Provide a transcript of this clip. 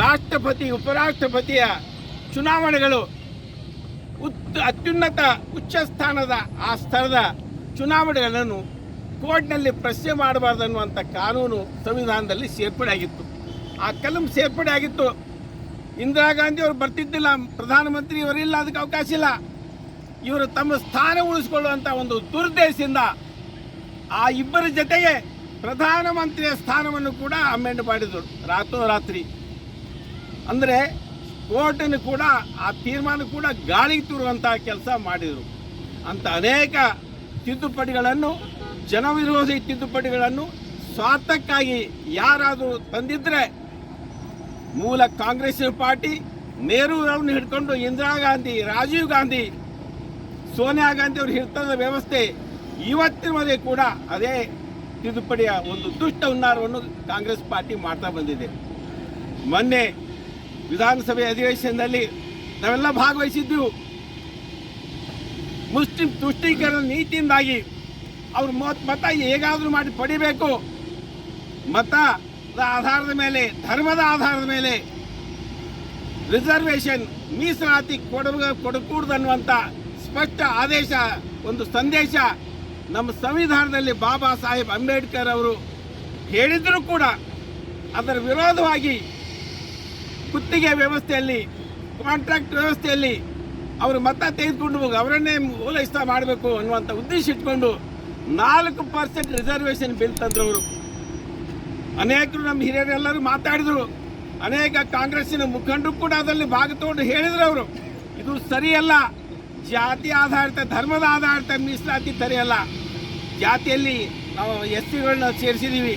ರಾಷ್ಟ್ರಪತಿ, ಉಪರಾಷ್ಟ್ರಪತಿಯ ಚುನಾವಣೆಗಳು ಉತ್, ಅತ್ಯುನ್ನತ ಉಚ್ಚ ಸ್ಥಾನದ, ಆ ಸ್ಥಳದ ಚುನಾವಣೆಗಳನ್ನು ಕೋರ್ಟ್ನಲ್ಲಿ ಪ್ರಶ್ನೆ ಮಾಡಬಾರ್ದು ಅನ್ನುವಂಥ ಕಾನೂನು ಸಂವಿಧಾನದಲ್ಲಿ ಸೇರ್ಪಡೆ ಆಗಿತ್ತು. ಆ ಕಲಂ ಸೇರ್ಪಡೆ ಆಗಿತ್ತು. ಇಂದಿರಾ ಗಾಂಧಿ ಅವರು ಬರ್ತಿದ್ದಿಲ್ಲ, ಪ್ರಧಾನಮಂತ್ರಿ ಇವರಿಲ್ಲ ಅದಕ್ಕೆ ಅವಕಾಶ ಇಲ್ಲ. ಇವರು ತಮ್ಮ ಸ್ಥಾನ ಉಳಿಸ್ಕೊಳ್ಳುವಂಥ ಒಂದು ದುರ್ದೇಶದಿಂದ ಆ ಇಬ್ಬರ ಜೊತೆಗೆ ಪ್ರಧಾನಮಂತ್ರಿಯ ಸ್ಥಾನವನ್ನು ಕೂಡ ಅಮೆಂಡ್ ಮಾಡಿದರು. ರಾತ್ರೋರಾತ್ರಿ ಅಂದರೆ ಕೋರ್ಟನ್ನು ಕೂಡ, ಆ ತೀರ್ಮಾನ ಕೂಡ ಗಾಳಿಗೆ ತೂರುವಂತಹ ಕೆಲಸ ಮಾಡಿದರು. ಅಂತ ಅನೇಕ ತಿದ್ದುಪಡಿಗಳನ್ನು, ಜನವಿರೋಧಿ ತಿದ್ದುಪಡಿಗಳನ್ನು ಸ್ವಾರ್ಥಕ್ಕಾಗಿ ಯಾರಾದರೂ ತಂದಿದ್ದರೆ ಮೂಲ ಕಾಂಗ್ರೆಸ್ ಪಾರ್ಟಿ ನೆಹರೂರನ್ನು ಹಿಡ್ಕೊಂಡು ಇಂದಿರಾ ಗಾಂಧಿ, ರಾಜೀವ್ ಗಾಂಧಿ, ಸೋನಿಯಾ ಗಾಂಧಿ ಅವರು ಹಿಡ್ತದ ವ್ಯವಸ್ಥೆ ಇವತ್ತಿನವರೆಗೆ ಕೂಡ ಅದೇ ತಿದ್ದುಪಡಿಯ ಒಂದು ದುಷ್ಟ ಹುನ್ನಾರವನ್ನು ಕಾಂಗ್ರೆಸ್ ಪಾರ್ಟಿ ಮಾಡ್ತಾ ಬಂದಿದೆ. ಮೊನ್ನೆ ವಿಧಾನಸಭೆ ಅಧಿವೇಶನದಲ್ಲಿ ನಾವೆಲ್ಲ ಭಾಗವಹಿಸಿದ್ದೆವು. ಮುಸ್ಲಿಂ ತುಷ್ಟೀಕರಣ ನೀತಿಯಿಂದಾಗಿ ಅವ್ರ ಮತ ಮತ ಹೇಗಾದರೂ ಮಾಡಿ ಪಡಿಬೇಕು. ಮತದ ಆಧಾರದ ಮೇಲೆ, ಧರ್ಮದ ಆಧಾರದ ಮೇಲೆ ರಿಸರ್ವೇಷನ್, ಮೀಸಲಾತಿ ಕೊಡ ಕೊಡಕೂಡದು ಅನ್ನುವಂಥ ಸ್ಪಷ್ಟ ಆದೇಶ, ಒಂದು ಸಂದೇಶ ನಮ್ಮ ಸಂವಿಧಾನದಲ್ಲಿ ಬಾಬಾ ಸಾಹೇಬ್ ಅಂಬೇಡ್ಕರ್ ಅವರು ಹೇಳಿದರೂ ಕೂಡ ಅದರ ವಿರೋಧವಾಗಿ ಗುತ್ತಿಗೆ ವ್ಯವಸ್ಥೆಯಲ್ಲಿ ಕಾಂಟ್ರಾಕ್ಟ್ ವ್ಯವಸ್ಥೆಯಲ್ಲಿ ಅವರು ಮತ ತೆಗೆದುಕೊಂಡು ಹೋಗಿ ಅವರನ್ನೇ ಓಲೈಸ್ತ ಮಾಡಬೇಕು ಅನ್ನುವಂಥ ಉದ್ದೇಶ ಇಟ್ಕೊಂಡು ನಾಲ್ಕು ಪರ್ಸೆಂಟ್ ರಿಸರ್ವೇಷನ್ ಬಿಲ್ ಅವರು. ಅನೇಕರು ನಮ್ಮ ಹಿರಿಯರೆಲ್ಲರೂ ಮಾತಾಡಿದರು. ಅನೇಕ ಕಾಂಗ್ರೆಸ್ಸಿನ ಮುಖಂಡರು ಕೂಡ ಅದರಲ್ಲಿ ಭಾಗ ತಗೊಂಡು ಹೇಳಿದ್ರು ಅವರು. ಇದು ಸರಿಯಲ್ಲ. ಜಾತಿ ಆಧಾರಿತ, ಧರ್ಮದ ಆಧಾರಿತ ಮೀಸಲಾತಿ ಸರಿಯಲ್ಲ. ಜಾತಿಯಲ್ಲಿ ನಾವು ಎಸ್ ಸಿಗಳನ್ನ ಸೇರಿಸಿದ್ದೀವಿ